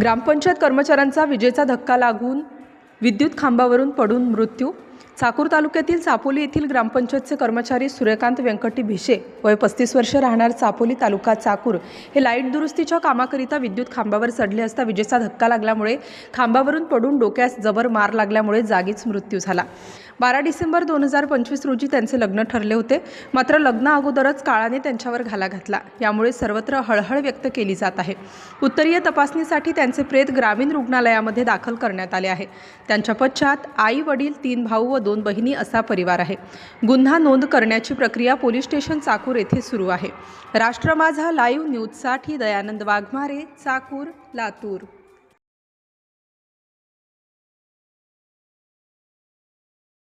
ग्रामपंचायत कर्मचाऱ्यांचा विजेचा धक्का लागून विद्युत खांबावरून पडून मृत्यू चाकूर तालुक्यातील चापोली येथील ग्रामपंचायतचे कर्मचारी सूर्यकांत व्यंकटी भिशे वय पस्तीस वर्ष राहणार चापोली तालुका चाकूर. हे लाइट दुरुस्तीच्या कामाकरिता विद्युत खांबावर चढले असता विजेचा धक्का लागल्यामुळे खांबावरून पडून डोक्यास जबर मार लागल्यामुळे जागीच मृत्यू झाला. बारा डिसेंबर दोन हजार पंचवीस रोजी त्यांचे लग्न ठरले होते. मात्र लग्ना अगोदरच काळाने त्यांच्यावर घाला घातला. यामुळे सर्वत्र हळहळ व्यक्त केली जात आहे. उत्तरीय तपासणीसाठी त्यांचे प्रेत ग्रामीण रुग्णालयामध्ये दाखल करण्यात आले आहे. त्यांच्या पश्चात आई वडील तीन भाऊ व दोन बहिणी असा परिवार आहे. गुन्हा नोंद करण्याची प्रक्रिया पोलीस स्टेशन चाकूर येथे सुरू आहे. राष्ट्र माझा लाईव्ह न्यूजसाठी दयानंद वाघमारे चाकूर लातूर.